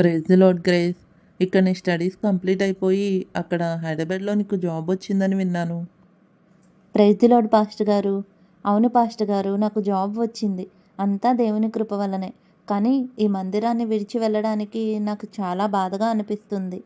Praise lord grace. ఇక్కడ నీ studies complete అయిపోయి అక్కడ హైదరాబాద్లో నీకు జాబ్ వచ్చిందని విన్నాను. ప్రైజ్ లార్డ్ పాస్టర్ గారు. అవును పాస్టర్ గారు నాకు జాబ్ వచ్చింది. అంతా దేవుని కృప వల్లనే. కానీ ఈ మందిరాన్ని విడిచి వెళ్ళడానికి నాకు చాలా బాధగా అనిపిస్తుంది.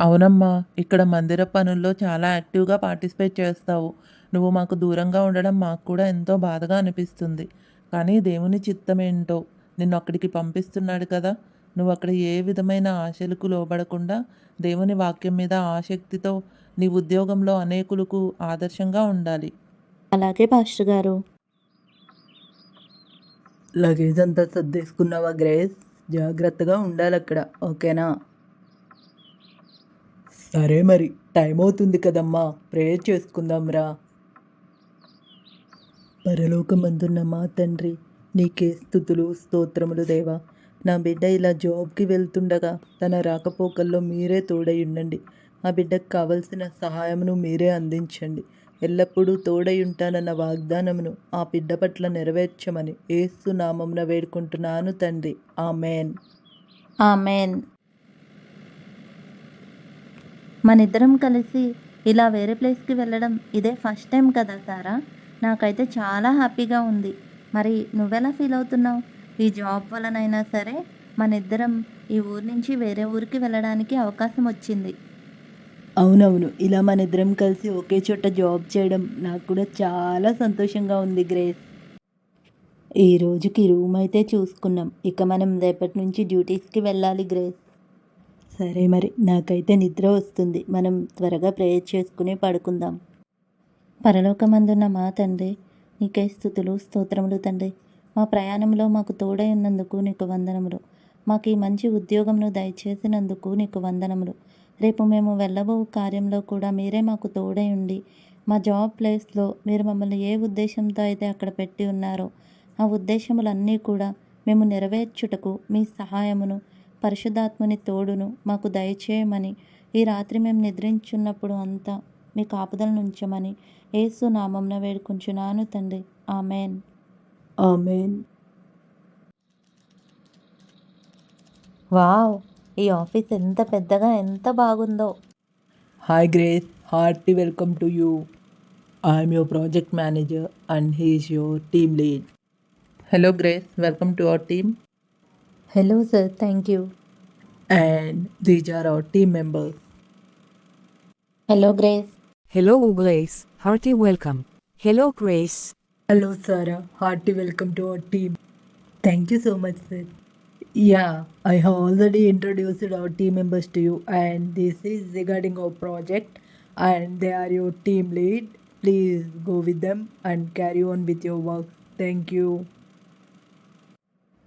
అవునమ్మా ఇక్కడ మందిర పనుల్లో చాలా యాక్టివ్గా పార్టిసిపేట్ చేస్తావు. నువ్వు మాకు దూరంగా ఉండడం మాకు కూడా ఎంతో బాధగా అనిపిస్తుంది. కానీ దేవుని చిత్తం ఏంటో నిన్ను అక్కడికి పంపిస్తున్నాడు కదా. నువ్వు అక్కడ ఏ విధమైన ఆశలకు లోబడకుండా దేవుని వాక్యం మీద ఆసక్తితో నీ ఉద్యోగంలో అనేకులకు ఆదర్శంగా ఉండాలి. అలాగే పాస్టర్ గారు. లగేజ్ అంతా సర్దేసుకున్నావా గ్రేస్? జాగ్రత్తగా ఉండాలి అక్కడ ఓకేనా? సరే మరి టైం అవుతుంది కదమ్మా ప్రేయర్ చేసుకుందాం రా పరలోకమందున్న మా తండ్రి నీకే స్థుతులు స్తోత్రములు దేవా. నా బిడ్డ ఇలా జాబ్కి వెళ్తుండగా తన రాకపోకల్లో మీరే తోడై ఉండండి. ఆ బిడ్డకు కావలసిన సహాయమును మీరే అందించండి. ఎల్లప్పుడూ తోడై ఉంటానన్న వాగ్దానమును ఆ బిడ్డ పట్ల నెరవేర్చమని ఏసు నామమున వేడుకుంటున్నాను తండ్రి. ఆ మేన్ ఆ మేన్ మనిద్దరం కలిసి ఇలా వేరే ప్లేస్కి వెళ్ళడం ఇదే ఫస్ట్ టైం కదా సారా? నాకైతే చాలా హ్యాపీగా ఉంది. మరి నువ్వెలా ఫీల్ అవుతున్నావు? ఈ జాబ్ వలనైనా సరే మనిద్దరం ఈ ఊరు నుంచి వేరే ఊరికి వెళ్ళడానికి అవకాశం వచ్చింది. అవునవును. ఇలా మన ఇద్దరం కలిసి ఒకే చోట జాబ్ చేయడం నాకు కూడా చాలా సంతోషంగా ఉంది గ్రేస్. ఈ రోజుకి రూమ్ అయితే చూసుకున్నాం. ఇక మనం రేపటి నుంచి డ్యూటీస్కి వెళ్ళాలి గ్రేస్. సరే మరి. నాకైతే నిద్ర వస్తుంది. మనం త్వరగా ప్రేయర్ చేసుకుని పడుకుందాం. పరలోకమందున్న మా తండ్రి నీకే స్థుతులు స్తోత్రములు తండ్రి. మా ప్రయాణంలో మాకు తోడై ఉన్నందుకు నీకు వందనములు. మాకు ఈ మంచి ఉద్యోగంను దయచేసినందుకు నీకు వందనములు. రేపు మేము వెళ్ళబో కార్యంలో కూడా మీరే మాకు తోడై ఉండి మా జాబ్ ప్లేస్లో మీరు మమ్మల్ని ఏ ఉద్దేశంతో అయితే అక్కడ పెట్టి ఉన్నారో ఆ ఉద్దేశములన్నీ కూడా మేము నెరవేర్చుటకు మీ సహాయమును పరిశుద్ధాత్మని తోడును మాకు దయచేయమని ఈ రాత్రి మేము నిద్రించున్నప్పుడు అంతా మీ కాపుదలను ఉంచమని ఏసు నామంన వేడుకుంటున్నాను తండ్రి. ఆమెన్. ఆమెన్ వావ్ ఈ ఆఫీస్ ఎంత పెద్దగా ఎంత బాగుందో hi Grace hearty welcome to you I'm your project manager and he's your team lead hello Grace welcome to our team hello sir thank you and these are our team members hello Grace Hello, Grace. Hearty welcome. Hello, Grace. Hello Sara hearty welcome to our team thank you so much sir ya I have already introduced our team members to you and this is regarding our project and they are your team lead please go with them and carry on with your work thank you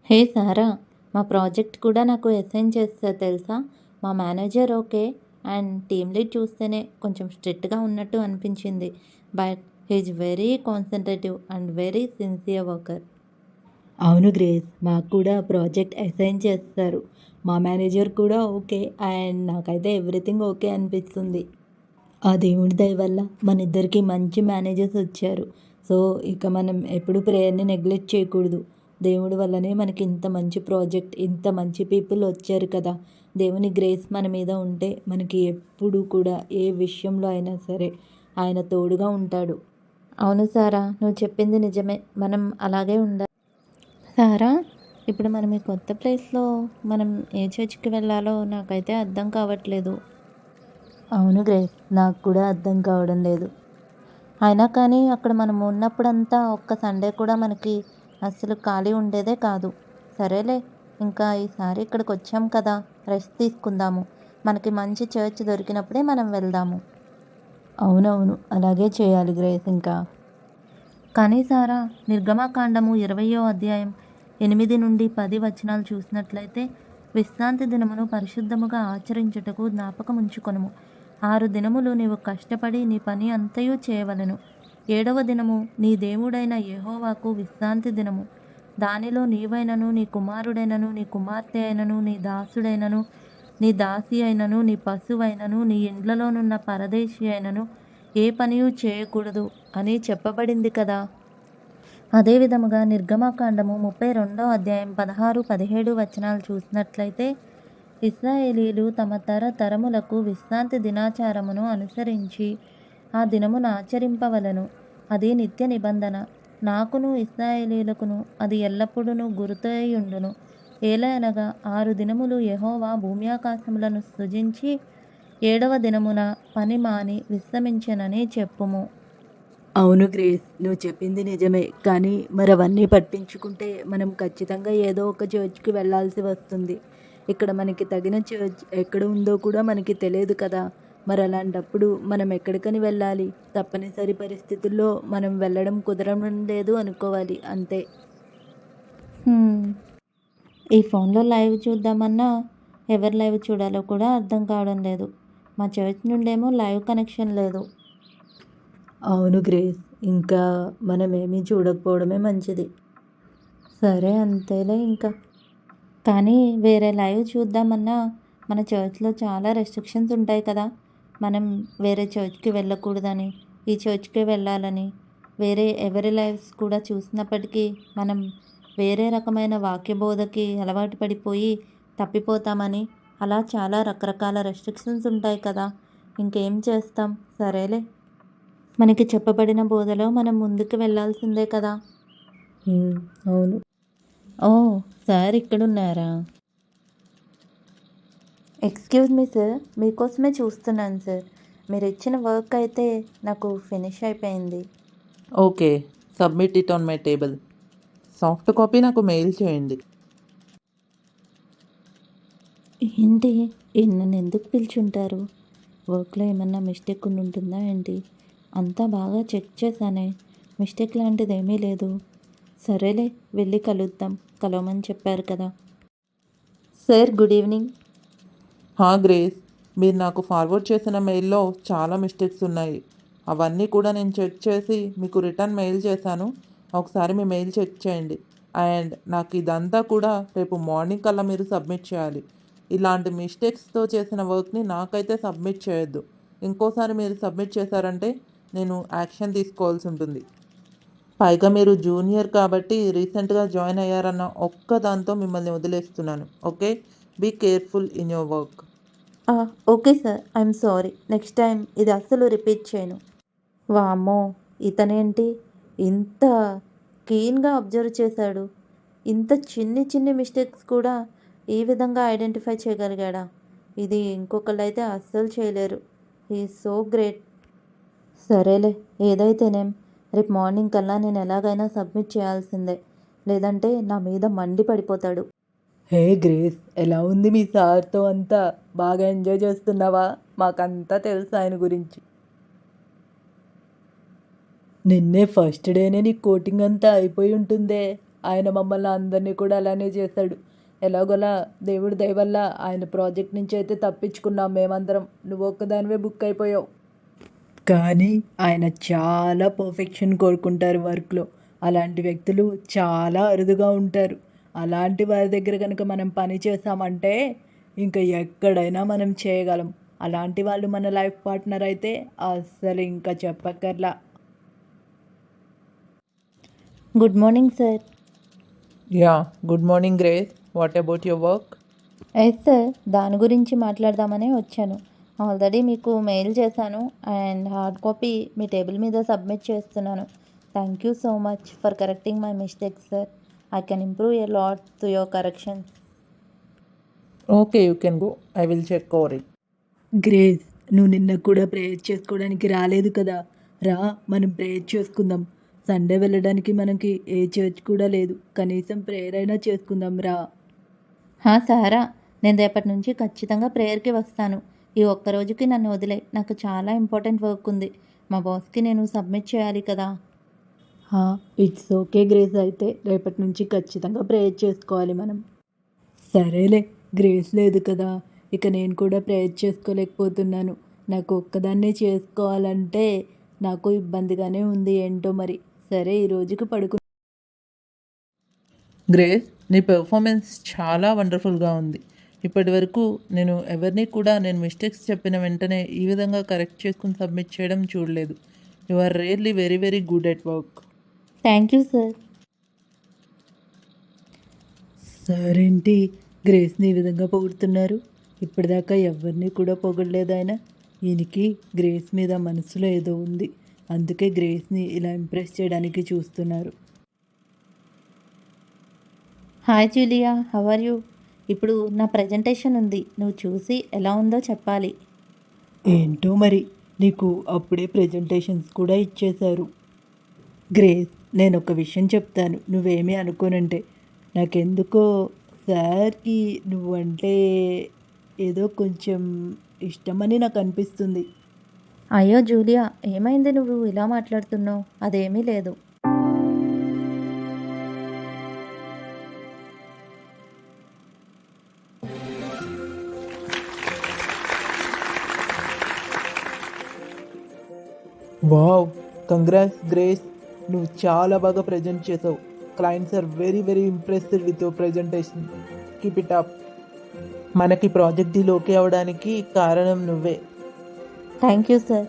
hey Sara మా project కూడా నాకు assign చేస్తే తెలుసా? మా manager okay and team lead చూస్తేనే కొంచెం స్ట్రిక్ట్గా ఉన్నట్టు అనిపించింది. But he's very concentrative and very sincere worker అవును గ్రేస్ మాకు కూడా ప్రాజెక్ట్ అసైన్ చేస్తారు. మా మేనేజర్ కూడా ఓకే అండ్ నాకైతే ఎవ్రీథింగ్ ఓకే అనిపిస్తుంది. ఆ దేవుడి దయ వల్ల మన ఇద్దరికి మంచి మేనేజర్స్ వచ్చారు. సో ఇక మనం ఎప్పుడు ప్రేయర్ని నెగ్లెక్ట్ చేయకూడదు. దేవుడి వల్లనే మనకి ఇంత మంచి ప్రాజెక్ట్ ఇంత మంచి పీపుల్ వచ్చారు కదా. దేవుని గ్రేస్ మన మీద ఉంటే మనకి ఎప్పుడు కూడా ఏ విషయంలో అయినా సరే ఆయన తోడుగా ఉంటాడు. అవును సారా నువ్వు చెప్పింది నిజమే. మనం అలాగే ఉండాలి. సారా ఇప్పుడు మనం ఈ కొత్త ప్లేస్లో మనం ఏ చర్చ్కి వెళ్ళాలో నాకైతే అర్థం కావట్లేదు. అవును గ్రేస్ నాకు కూడా అర్థం కావడం లేదు. అయినా కానీ అక్కడ మనం ఉన్నప్పుడంతా ఒక్క సండే కూడా మనకి అస్సలు ఖాళీ ఉండేదే కాదు. సరేలే ఇంకా ఈసారి ఇక్కడికి వచ్చాం కదా రెస్ట్ తీసుకుందాము. మనకి మంచి చర్చ్ దొరికినప్పుడే మనం వెళ్దాము. అవునవును అలాగే చేయాలి గ్రేస్ ఇంకా. కానీ సారా నిర్గమాకాండము ఇరవయో అధ్యాయం ఎనిమిది నుండి పది వచనాలు చూసినట్లయితే విశ్రాంతి దినమును పరిశుద్ధముగా ఆచరించుటకు జ్ఞాపకం ఉంచుకొనుము ఆరు దినములు నీవు కష్టపడి నీ పని అంతయు చేయవలెను. ఏడవ దినము నీ దేవుడైన యెహోవాకు విశ్రాంతి దినము. దానిలో నీవైనను నీ కుమారుడైనను నీ కుమార్తె అయినను నీ దాసుడైనను నీ దాసి అయినను నీ పశువైనను నీ ఇండ్లలోనున్న పరదేశి అయినను ఏ పనియు చేయకూడదు అని చెప్పబడింది కదా. అదేవిధముగా నిర్గమాకాండము ముప్పై రెండో అధ్యాయం పదహారు పదిహేడు వచనాలు చూసినట్లయితే ఇస్రాయేలీలు తమ తరతరములకు విశ్రాంతి దినాచారమును అనుసరించి ఆ దినమును ఆచరింపవలను. అది నిత్య నిబంధన. నాకును ఇస్రాయేలీలకును అది ఎల్లప్పుడూ గుర్తయుండును ఏలయనగా ఆరు దినములు యెహోవా భూమి ఆకాశములను సృజించి ఏడవ దినమున పని మాని విశ్రమించెనని చెప్పుము. అవును గ్రేస్ నువ్వు చెప్పింది నిజమే కానీ మరి అవన్నీ పట్టించుకుంటే మనం ఖచ్చితంగా ఏదో ఒక చర్చ్కి వెళ్ళాల్సి వస్తుంది. ఇక్కడ మనకి తగిన చర్చ్ ఎక్కడ ఉందో కూడా మనకి తెలియదు కదా. మరి అలాంటప్పుడు మనం ఎక్కడికని వెళ్ళాలి? తప్పనిసరి పరిస్థితుల్లో మనం వెళ్ళడం కుదరడం లేదు అనుకోవాలి అంతే. ఈ ఫోన్లో లైవ్ చూద్దామన్నా ఎవరు లైవ్ చూడాలో కూడా అర్థం కావడం లేదు. మా చర్చ్ నుండేమో లైవ్ కనెక్షన్ లేదు. అవును గ్రేస్ ఇంకా మనం ఏమీ చూడకపోవడమే మంచిది. సరే అంతేలే ఇంకా. కానీ వేరే లైవ్ చూద్దామన్నా మన చర్చ్లో చాలా రెస్ట్రిక్షన్స్ ఉంటాయి కదా. మనం వేరే చర్చ్కి వెళ్ళకూడదని ఈ చర్చ్కే వెళ్ళాలని వేరే ఎవరి లైవ్స్ కూడా చూసినప్పటికీ మనం వేరే రకమైన వాక్యబోధకి అలవాటు పడిపోయి తప్పిపోతామని అలా చాలా రకరకాల రెస్ట్రిక్షన్స్ ఉంటాయి కదా. ఇంకేం చేస్తాం? సరేలే. మనకి చెప్పబడిన బోధలో మనం ముందుకు వెళ్ళాల్సిందే కదా. అవును. ఓ సార్ ఇక్కడున్నారా? ఎక్స్క్యూజ్ మీ సార్ మీకోసమే చూస్తున్నాను సార్ మీరు ఇచ్చిన వర్క్ అయితే నాకు ఫినిష్ అయిపోయింది. Okay submit it on my table soft copy నాకు మెయిల్ చేయండి. ఏంటి? నన్ను ఎందుకు పిలుచుంటారు? వర్క్లో ఏమన్నా మిస్టేక్ ఉండి ఉంటుందా ఏంటి? అంతా బాగా చెక్ చేశానే. మిస్టేక్ లాంటిది ఏమీ లేదు. సరేలే వెళ్ళి కలుద్దాం. కలవమని చెప్పారు కదా. Sir good evening. హా గ్రేస్. మీరు నాకు ఫార్వర్డ్ చేసిన మెయిల్లో చాలా మిస్టేక్స్ ఉన్నాయి. అవన్నీ కూడా నేను చెక్ చేసి మీకు రిటర్న్ మెయిల్ చేశాను. ఒకసారి మీ మెయిల్ చెక్ చేయండి. అండ్ నాకు ఇదంతా కూడా రేపు మార్నింగ్ కల్లా మీరు సబ్మిట్ చేయాలి. ఇలాంటి మిస్టేక్స్తో చేసిన వర్క్ని నాకైతే సబ్మిట్ చేయొద్దు. ఇంకోసారి మీరు సబ్మిట్ చేశారంటే నేను యాక్షన్ తీసుకోవాల్సి ఉంటుంది. పైగా మీరు జూనియర్ కాబట్టి రీసెంట్గా జాయిన్ అయ్యారన్న ఒక్క దాంతో మిమ్మల్ని వదిలేస్తున్నాను. Okay? Be careful in your work. Okay sir. I'm sorry. Next time ఇది అస్సలు రిపీట్ చేయను. వామ్మో! ఇతనేంటి? ఇంత క్లీన్గా అబ్జర్వ్ చేశాడు. ఇంత చిన్ని చిన్ని మిస్టేక్స్ కూడా ఈ విధంగా ఐడెంటిఫై చేయగలిగాడా? ఇది ఇంకొకళ్ళు అయితే అస్సలు చేయలేరు. ఈ సో గ్రేట్. సరేలే ఏదైతేనేం. రేపు మార్నింగ్ కల్లా నేను ఎలాగైనా సబ్మిట్ చేయాల్సిందే. లేదంటే నా మీద మండి పడిపోతాడు. హే గ్రేస్ ఎలా ఉంది మీ సార్తో అంతా? బాగా ఎంజాయ్ చేస్తున్నావా? మాకంతా తెలుసు ఆయన గురించి. నిన్నే ఫస్ట్ డేనే నీ కోటింగ్ అంతా అయిపోయి ఉంటుందే. ఆయన మమ్మల్ని అందరినీ కూడా అలానే చేశాడు. ఎలాగోలా దేవుడి దయ వల్ల ఆయన ప్రాజెక్ట్ నుంచి అయితే తప్పించుకున్నాం మేమందరం. నువ్వు ఒక్కదానివే బుక్ అయిపోయావు. కానీ ఆయన చాలా పర్ఫెక్షన్ కోరుకుంటారు వర్క్లో అలాంటి వ్యక్తులు చాలా అరుదుగా ఉంటారు. అలాంటి వారి దగ్గర కనుక మనం పని చేసామంటే ఇంకా ఎక్కడైనా మనం చేయగలం. అలాంటి వాళ్ళు మన లైఫ్ పార్ట్నర్ అయితే అస్సలు ఇంకా చెప్పక్కర్లా. Good morning sir ya good morning Grace what about your work yes sir దాని గురించి మాట్లాడదామనే వచ్చాను. ఆల్రెడీ మీకు మెయిల్ చేశాను అండ్ హార్డ్ కాపీ మీ టేబుల్ మీద సబ్మిట్ చేస్తున్నాను. Thank you so much for correcting my mistakes sir I can improve a lot to your corrections okay you can go I will check over it Grace నువ్వు నిన్న కూడా prayer చేసుకోవడానికి రాలేదు కదా? రా మనం ప్రేయర్ చేసుకుందాం. సండే వెళ్ళడానికి మనకి ఏ చర్చ్ కూడా లేదు. కనీసం ప్రేయర్ అయినా చేసుకుందాం రా. హా సారా నేను రేపటి నుంచి ఖచ్చితంగా ప్రేయర్కి వస్తాను. ఈ ఒక్క రోజుకి నన్ను వదిలే. నాకు చాలా ఇంపార్టెంట్ వర్క్ ఉంది. మా బాస్కి నేను సబ్మిట్ చేయాలి కదా. ఇట్స్ ఓకే గ్రేస్ అయితే రేపటి నుంచి ఖచ్చితంగా ప్రేయర్ చేసుకోవాలి మనం. సరేలే గ్రేస్ లేదు కదా. ఇక నేను కూడా ప్రేయర్ చేసుకోలేకపోతున్నాను. నాకు ఒక్కదాన్నే చేసుకోవాలంటే నాకు ఇబ్బందిగానే ఉంది ఏంటో మరి. సరే ఈ రోజుకి పడుకు గ్రేస్ నీ పెర్ఫార్మెన్స్ చాలా వండర్ఫుల్గా ఉంది. ఇప్పటి వరకు నేను ఎవరిని కూడా నేను మిస్టేక్స్ చెప్పిన వెంటనే ఈ విధంగా కరెక్ట్ చేసుకుని సబ్మిట్ చేయడం చూడలేదు. You are really very very good at work. Thank you sir. సరేంటి? గ్రేస్ని ఈ విధంగా పొగుడుతున్నారు? ఇప్పటిదాకా ఎవరిని కూడా పొగడలేదు ఆయన. ఈయనకి గ్రేస్ మీద మనసులో ఏదో ఉంది. అందుకే గ్రేస్ని ఇలా ఇంప్రెస్ చేయడానికి చూస్తున్నారు. Hi Julia how are you? ఇప్పుడు నా ప్రజెంటేషన్ ఉంది. నువ్వు చూసి ఎలా ఉందో చెప్పాలి. ఏంటో మరి నీకు అప్పుడే ప్రజెంటేషన్స్ కూడా ఇచ్చేశారు. గ్రేస్ నేను ఒక విషయం చెప్తాను. నువ్వేమీ అనుకోనంటే నాకెందుకో సార్కి నువ్వంటే ఏదో కొంచెం ఇష్టమని నాకు అనిపిస్తుంది అయ్యో జూలియా ఏమైంది నువ్వు? ఇలా మాట్లాడుతున్నావు. అదేమీ లేదు. Wow congrats Grace. నువ్వు చాలా బాగా ప్రజెంట్ చేసావు. Clients are very very impressed with your presentation. Keep it up. మనకి ప్రాజెక్ట్ డీల్ ఓకే అవడానికి కారణం నువ్వే. Thank you sir